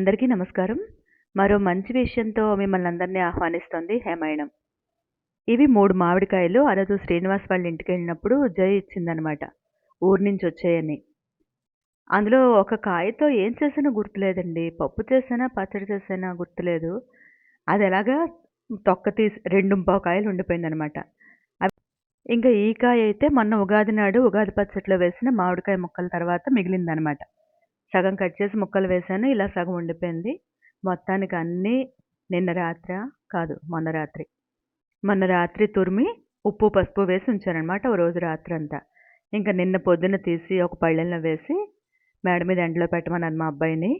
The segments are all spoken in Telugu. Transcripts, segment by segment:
అందరికీ నమస్కారం. మరో మంచి విషయంతో మిమ్మల్ని అందరినీ ఆహ్వానిస్తోంది హేమాయణం. ఇవి మూడు మామిడికాయలు ఆ రోజు శ్రీనివాస్ వాళ్ళ ఇంటికి వెళ్ళినప్పుడు జయ ఇచ్చిందనమాట. ఊరి నుంచి వచ్చాయని. అందులో ఒక కాయతో ఏం చేసినా గుర్తులేదండి. పప్పు చేసినా పచ్చడి చేసినా గుర్తులేదు. అది ఎలాగా తొక్క తీసి రెండు పావు కాయలు ఉండిపోయిందనమాట. ఇంకా ఈ కాయ అయితే మొన్న ఉగాది నాడు ఉగాది పచ్చట్లో వేసిన మామిడికాయ ముక్కల తర్వాత మిగిలిందనమాట. సగం కట్ చేసి ముక్కలు వేసాను ఇలా సగం ఉండిపోయింది. మొత్తానికి అన్నీ నిన్న రాత్ర? కాదు మొన్న రాత్రి. మొన్న రాత్రి తురిమి ఉప్పు పసుపు వేసి ఉంచానమాట ఓ రోజు రాత్రి అంతా ఇంకా నిన్న పొద్దున తీసి ఒక పళ్ళెంలో వేసి మేడ మీద ఎండలో పెట్టమన్నాను మా అబ్బాయిని.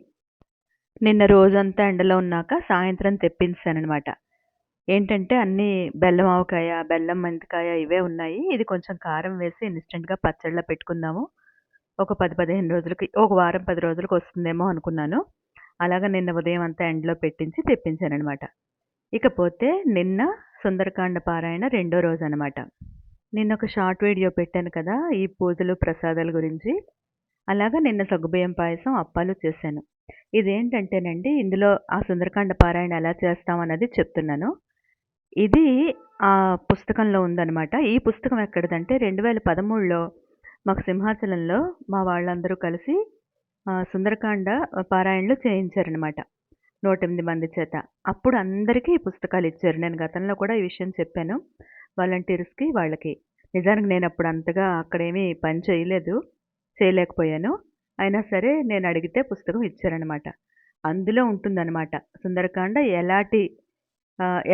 నిన్న రోజంతా ఎండలో ఉన్నాక సాయంత్రం తెప్పించానమాట ఏంటంటే అన్నీ బెల్లం ఆవకాయ బెల్లం మెంతికాయ ఇవే ఉన్నాయి. ఇది కొంచెం కారం వేసి ఇన్స్టెంట్గా పచ్చళ్ళ పెట్టుకుందాము. ఒక పది పదిహేను రోజులకి ఒక వారం పది రోజులకు వస్తుందేమో అనుకున్నాను. అలాగ నిన్న ఉదయం అంతా ఎండలో పెట్టించి తెప్పించానమాట ఇకపోతే నిన్న సుందరకాండ పారాయణ రెండో రోజు అనమాట నిన్న ఒక షార్ట్ వీడియో పెట్టాను కదా ఈ పూజలు ప్రసాదాల గురించి. అలాగా నిన్న సగ్గుబియ్యం పాయసం అప్పాలు చేశాను. ఇదేంటంటేనండి ఇందులో ఆ సుందరకాండ పారాయణ ఎలా చేస్తామన్నది చెప్తున్నాను. ఇది ఆ పుస్తకంలో ఉందన్నమాట. ఈ పుస్తకం ఎక్కడిదంటే రెండు వేల పదమూడులో మాకు సింహాచలంలో మా వాళ్ళందరూ కలిసి సుందరకాండ పారాయణలు చేయించారనమాట నూట ఎనిమిది మంది చేత. అప్పుడు అందరికీ ఈ పుస్తకాలు ఇచ్చారు. నేను గతంలో కూడా ఈ విషయం చెప్పాను వాలంటీర్స్కి వాళ్ళకి. నిజానికి నేను అప్పుడు అంతగా అక్కడేమీ పని చేయలేదు చేయలేకపోయాను. అయినా సరే నేను అడిగితే పుస్తకం ఇచ్చారనమాట అందులో ఉంటుందన్నమాట సుందరకాండ ఎలాంటి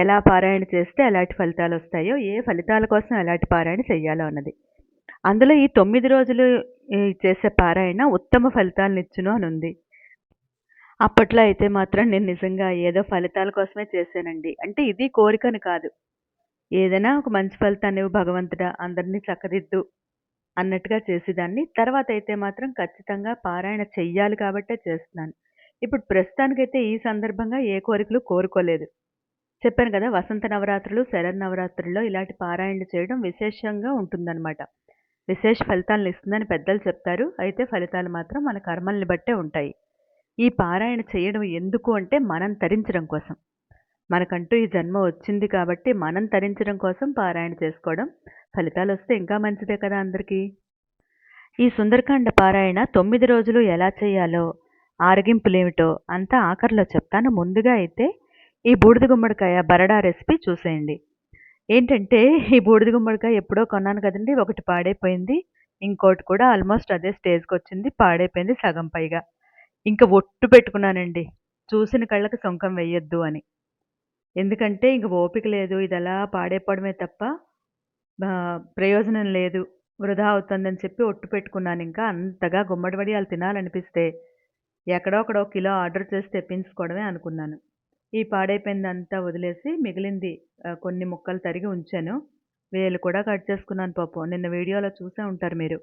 ఎలా పారాయణ చేస్తే ఎలాంటి ఫలితాలు వస్తాయో ఏ ఫలితాల కోసం ఎలాంటి పారాయణ చేయాలో అన్నది. అందులో ఈ తొమ్మిది రోజులు చేసే పారాయణ ఉత్తమ ఫలితాలను ఇచ్చును అని ఉంది అప్పట్లో అయితే మాత్రం నేను నిజంగా ఏదో ఫలితాల కోసమే చేశానండి. అంటే ఇది కోరికను కాదు. ఏదైనా ఒక మంచి ఫలితాన్ని భగవంతుడా అందరినీ చక్కదిద్దు అన్నట్టుగా చేసేదాన్ని. తర్వాత అయితే మాత్రం ఖచ్చితంగా పారాయణ చెయ్యాలి కాబట్టే చేస్తున్నాను. ఇప్పుడు ప్రస్తుతానికైతే ఈ సందర్భంగా ఏ కోరికలు కోరుకోలేదు. చెప్పాను కదా వసంత నవరాత్రులు శరద్ నవరాత్రుల్లో ఇలాంటి పారాయణలు చేయడం విశేషంగా ఉంటుందన్నమాట. విశేష ఫలితాలను ఇస్తుందని పెద్దలు చెప్తారు. అయితే ఫలితాలు మాత్రం మన కర్మల్ని బట్టే ఉంటాయి. ఈ పారాయణ చేయడం ఎందుకు అంటే మనం తరించడం కోసం. మనకంటూ ఈ జన్మ వచ్చింది కాబట్టి మనం తరించడం కోసం పారాయణ చేసుకోవడం ఫలితాలు వస్తే ఇంకా మంచిదే కదా అందరికీ. ఈ సుందరకాండ పారాయణ తొమ్మిది రోజులు ఎలా చేయాలో ఆరగింపులేమిటో అంతా ఆఖరిలో చెప్తాను. ముందుగా అయితే ఈ బూడిద గుమ్మడికాయ బరడా రెసిపీ చూసేయండి. ఏంటంటే ఈ బూడిద గుమ్మడికాయ ఎప్పుడో కొన్నాను కదండి ఒకటి పాడైపోయింది. ఇంకోటి కూడా ఆల్మోస్ట్ అదే స్టేజ్కి వచ్చింది పాడైపోయింది సగం పైగా. ఇంకా ఒట్టు పెట్టుకున్నానండి. చూసిన కళ్ళకి సొంకం వేయొద్దు అని. ఎందుకంటే ఇంక ఓపిక లేదు ఇది అలా పాడైపోవడమే తప్ప ప్రయోజనం లేదు వృధా అవుతుందని చెప్పి ఒట్టు పెట్టుకున్నాను. ఇంకా అంతగా గుమ్మడి వడియాలు తినాలనిపిస్తే ఎక్కడో ఒకడో కిలో ఆర్డర్ చేసి తెప్పించుకోవడమే అనుకున్నాను. ఈ పాడైపోయిందంతా వదిలేసి మిగిలింది కొన్ని ముక్కలు తరిగి ఉంచాను. వేలు కూడా కట్ చేసుకున్నాను పాపం. నిన్న వీడియోలో చూసే ఉంటారు మీరు.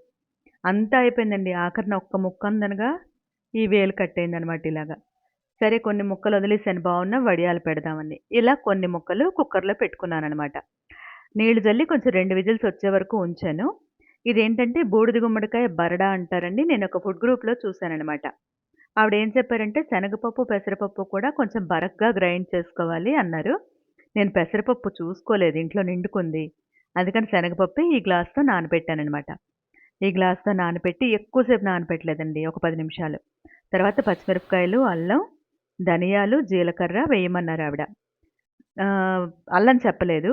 అంతా అయిపోయిందండి. ఆఖరిన ఒక్క ముక్క అందనగా ఈ వేలు కట్ అయిందనమాట ఇలాగా. సరే కొన్ని ముక్కలు వదిలేసాను బాగున్నా వడియాలు పెడదామని. ఇలా కొన్ని ముక్కలు కుక్కర్లో పెట్టుకున్నాను అనమాట నీళ్ళు జల్లి కొంచెం రెండు విజిల్స్ వచ్చే వరకు ఉంచాను. ఇదేంటంటే బూడిద గుమ్మడికాయ బరడా అంటారండి. నేను ఒక ఫుడ్ గ్రూప్లో చూశానమాట ఆవిడ ఏం చెప్పారంటే శనగపప్పు పెసరపప్పు కూడా కొంచెం బరక్గా గ్రైండ్ చేసుకోవాలి అన్నారు. నేను పెసరపప్పు చూసుకోలేదు ఇంట్లో నిండుకుంది. అందుకని శనగపప్పు ఈ గ్లాస్తో నానబెట్టానమాట ఈ గ్లాస్తో నానబెట్టి ఎక్కువసేపు నానబెట్టలేదండి ఒక పది నిమిషాలు. తర్వాత పచ్చిమిరపకాయలు అల్లం ధనియాలు జీలకర్ర వేయమన్నారు ఆవిడ. అల్లం చెప్పలేదు.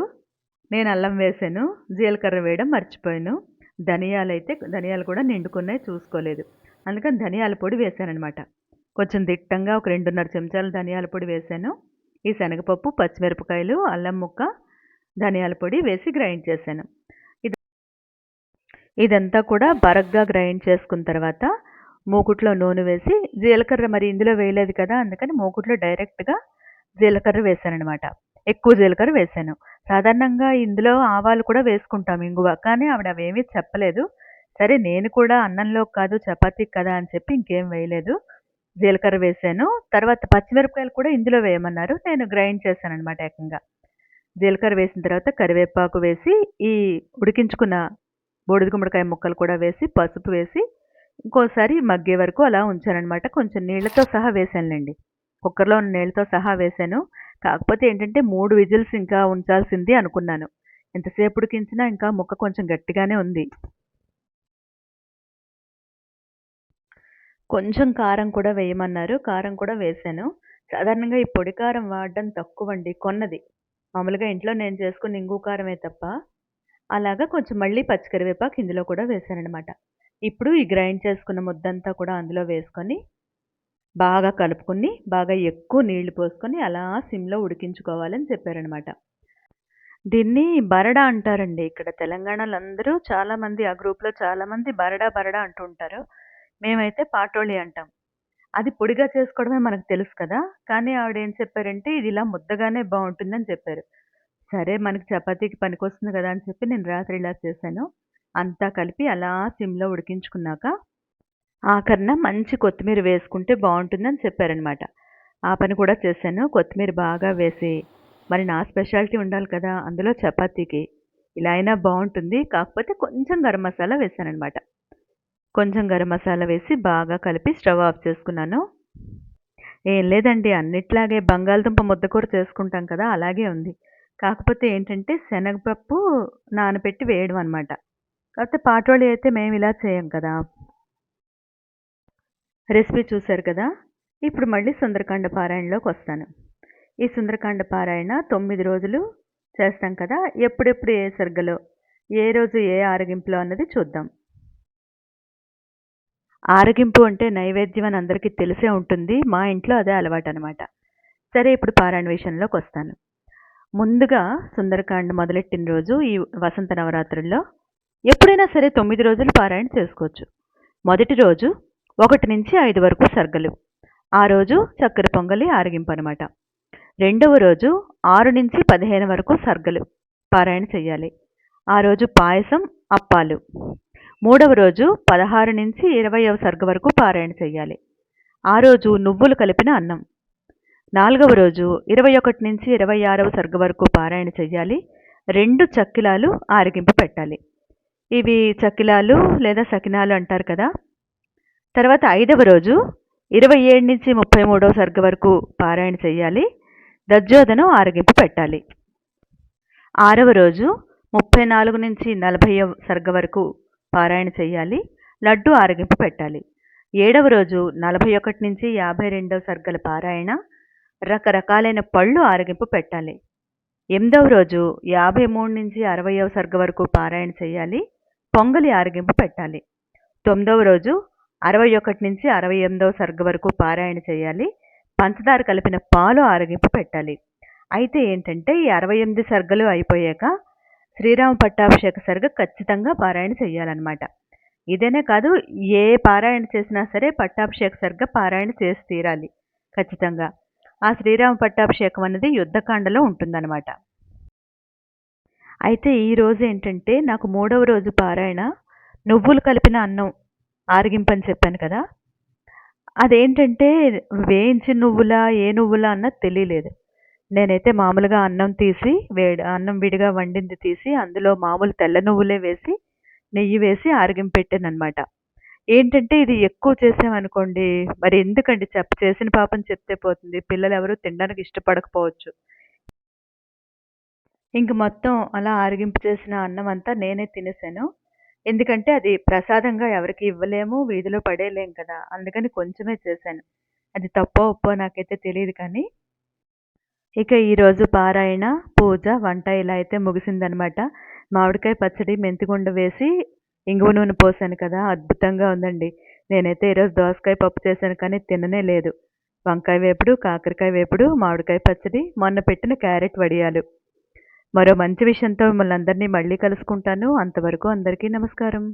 నేను అల్లం వేసాను జీలకర్ర వేయడం మర్చిపోయాను. ధనియాలు అయితే ధనియాలు కూడా నిండుకున్నాయి చూసుకోలేదు. అందుకని ధనియాల పొడి వేశానమాట కొంచెం దిట్టంగా ఒక రెండున్నర చెంచాలు ధనియాల పొడి వేసాను. ఈ శనగపప్పు పచ్చిమిరపకాయలు అల్లం ముక్క ధనియాల పొడి వేసి గ్రైండ్ చేశాను. ఇది ఇదంతా కూడా బరగ్గా గ్రైండ్ చేసుకున్న తర్వాత మూకుట్లో నూనె వేసి జీలకర్ర మరి ఇందులో వేయలేదు కదా అందుకని మూకుట్లో డైరెక్ట్గా జీలకర్ర వేశానమాట ఎక్కువ జీలకర్ర వేసాను. సాధారణంగా ఇందులో ఆవాలు కూడా వేసుకుంటాం ఇంగువ కానీ ఆవిడ అవేమీ చెప్పలేదు. సరే నేను కూడా అన్నంలో కాదు చపాతీకి కదా అని చెప్పి ఇంకేం వేయలేదు జీలకర్ర వేసాను తర్వాత పచ్చిమిరపకాయలు కూడా ఇందులో వేయమన్నారు నేను గ్రైండ్ చేశాను అనమాట ఏకంగా జీలకర్ర వేసిన తర్వాత కరివేపాకు వేసి ఈ ఉడికించుకున్న బూడిద గుమ్మడికాయ ముక్కలు కూడా వేసి పసుపు వేసి ఇంకోసారి మగ్గే వరకు అలా ఉంచానమాట కొంచెం నీళ్ళతో సహా వేసానులేండి కుక్కర్‌లో ఉన్న నీళ్ళతో సహా వేశాను. కాకపోతే ఏంటంటే మూడు విజిల్స్ ఇంకా ఉంచాల్సింది అనుకున్నాను. ఎంతసేపు ఉడికించినా ఇంకా ముక్క కొంచెం గట్టిగానే ఉంది. కొంచెం కారం కూడా వేయమన్నారు. కారం కూడా వేశాను. సాధారణంగా ఈ పొడి కారం వాడడం తక్కువ అండి కొన్నది. మామూలుగా ఇంట్లో నేను చేసుకున్న ఇంగు కారమే తప్ప, అలాగా కొంచెం మళ్ళీ పచ్చికరివేపాకు ఇందులో కూడా వేశాననమాట. ఇప్పుడు ఈ గ్రైండ్ చేసుకున్న ముద్దంతా కూడా అందులో వేసుకొని, బాగా కలుపుకొని, బాగా ఎక్కువ నీళ్ళు పోసుకొని అలా సిమ్‌లో ఉడికించుకోవాలని చెప్పారనమాట. దీన్ని బరడా అంటారండి. ఇక్కడ తెలంగాణలో అందరూ చాలామంది ఆ గ్రూప్‌లో చాలామంది బరడా, బరడా అంటూ ఉంటారు. మేమైతే పాటోళి అంటాం. అది పొడిగా చేసుకోవడమే మనకు తెలుసు కదా! కానీ ఆవిడ ఏం చెప్పారంటే, ఇది ఇలా ముద్దగానే బాగుంటుందని చెప్పారు. సరే మనకి చపాతీకి పనికొస్తుంది కదా! అని చెప్పి నేను రాత్రి ఇలా చేశాను. అంతా కలిపి అలా సిమ్‌లో ఉడికించుకున్నాక, ఆఖరిన మంచి కొత్తిమీర వేసుకుంటే బాగుంటుందని చెప్పారనమాట. ఆ పని కూడా చేశాను. కొత్తిమీర బాగా వేసి, మరి నా స్పెషాలిటీ ఉండాలి కదా! అందులో చపాతీకి ఇలా అయినా బాగుంటుంది కాకపోతే కొంచెం గరం మసాలా వేశాననమాట. కొంచెం గరం మసాలా వేసి బాగా కలిపి స్టవ్ ఆఫ్ చేసుకున్నాను. ఏం లేదండి అన్నిట్లాగే బంగాళదుంప ముద్దకూర చేసుకుంటాం కదా! అలాగే ఉంది. కాకపోతే ఏంటంటే శనగపప్పు నానబెట్టి వేయడం అనమాట. కాకపోతే పాటోళి అయితే మేము ఇలా చేయం కదా! రెసిపీ చూసారు కదా! ఇప్పుడు మళ్ళీ సుందరకాండ పారాయణలోకొస్తాను. ఈ సుందరకాండ పారాయణ తొమ్మిది రోజులు చేస్తాం కదా! ఎప్పుడెప్పుడు ఏ సర్గలో, ఏ రోజు ఏ ఆరగింపులో అన్నది చూద్దాం. ఆరగింపు అంటే నైవేద్యం అని అందరికీ తెలిసే ఉంటుంది. మా ఇంట్లో అదే అలవాటు అనమాట సరే ఇప్పుడు పారాయణ విషయంలోకొస్తాను. ముందుగా సుందరకాండ మొదలెట్టిన రోజు ఈ వసంత నవరాత్రుల్లో ఎప్పుడైనా సరే తొమ్మిది రోజులు పారాయణ చేసుకోవచ్చు. మొదటి రోజు 1-5 వరకు సర్గలు. ఆ రోజు చక్కెర పొంగలి ఆరగింపు అనమాట. రెండవ రోజు 6-15 వరకు సర్గలు పారాయణ చెయ్యాలి. ఆ రోజు పాయసం, అప్పాలు. మూడవ రోజు 16-20వ సర్గ వరకు పారాయణ చెయ్యాలి. ఆ రోజు నువ్వులు కలిపిన అన్నం. నాలుగవ రోజు 21-26వ సర్గ వరకు పారాయణ చెయ్యాలి. రెండు చక్కిలాలు ఆరగింపు పెట్టాలి. ఇవి చక్కిలాలు లేదా సకినాలు అంటారు కదా! తర్వాత ఐదవ రోజు 27-33వ సర్గ వరకు పారాయణ చెయ్యాలి. దజ్జోదనం ఆరగింపు పెట్టాలి. ఆరవ రోజు 34-40వ సర్గ వరకు పారాయణ చేయాలి లడ్డు ఆరగింపు పెట్టాలి. ఏడవ రోజు 41-52వ సర్గల పారాయణ. రకరకాలైన పళ్ళు ఆరగింపు పెట్టాలి. ఎనిమిదవ రోజు 53-60వ సర్గ వరకు పారాయణ చేయాలి పొంగలి ఆరగింపు పెట్టాలి. తొమ్మిదవ రోజు 61-68వ సర్గ వరకు పారాయణ చేయాలి పంచదార కలిపిన పాలు ఆరగింపు పెట్టాలి. అయితే ఏంటంటే ఈ 68 సర్గలు అయిపోయాక శ్రీరామ పట్టాభిషేక సర్గ ఖచ్చితంగా పారాయణ చేయాలన్నమాట ఇదనే కాదు ఏ పారాయణ చేసినా సరే పట్టాభిషేక సరిగ్గా పారాయణ చేసి తీరాలి ఖచ్చితంగా. ఆ శ్రీరామ పట్టాభిషేకం అన్నది యుద్ధకాండలో ఉంటుందనమాట. అయితే ఈ రోజు ఏంటంటే నాకు మూడవ రోజు పారాయణ నువ్వులు కలిపిన అన్నం ఆరగింపని చెప్పాను కదా! అదేంటంటే వేయించిన నువ్వులా, ఏ నువ్వులా అన్నది తెలియలేదు నేనైతే మామూలుగా అన్నం తీసి వేడి అన్నం విడిగా వండింది తీసి అందులో మామూలు తెల్ల నువ్వులే వేసి, నెయ్యి వేసి ఆరోగింప పెట్టాను అనమాట ఏంటంటే ఇది ఎక్కువ చేసామనుకోండి మరి ఎందుకండి చెప్ చేసిన పాపం చెప్తే పోతుంది. పిల్లలు ఎవరు తినడానికి ఇష్టపడకపోవచ్చు. ఇంక మొత్తం అలా ఆరగింపు చేసిన అన్నం అంతా నేనే తినేసాను. ఎందుకంటే అది ప్రసాదంగా ఎవరికి ఇవ్వలేము. వీధిలో పడేయలేం కదా! అందుకని కొంచెమే చేశాను. అది తప్పో, ఒప్పో నాకైతే తెలియదు కానీ ఇక ఈరోజు పారాయణ, పూజ, వంట ఇలా అయితే ముగిసిందనమాట. మామిడికాయ పచ్చడి, మెంతిగుండ వేసి ఇంగువ నూనె పోసాను కదా! అద్భుతంగా ఉందండి. నేనైతే ఈరోజు దోసకాయ పప్పు చేశాను కానీ తిననే లేదు. వంకాయ వేపుడు, కాకరకాయ వేపుడు, మామిడికాయ పచ్చడి, మొన్న పెట్టిన క్యారెట్ వడియాలు. మరో మంచి విషయంతో మిమ్మల్ని అందరినీ మళ్ళీ కలుసుకుంటాను. అంతవరకు అందరికీ నమస్కారం.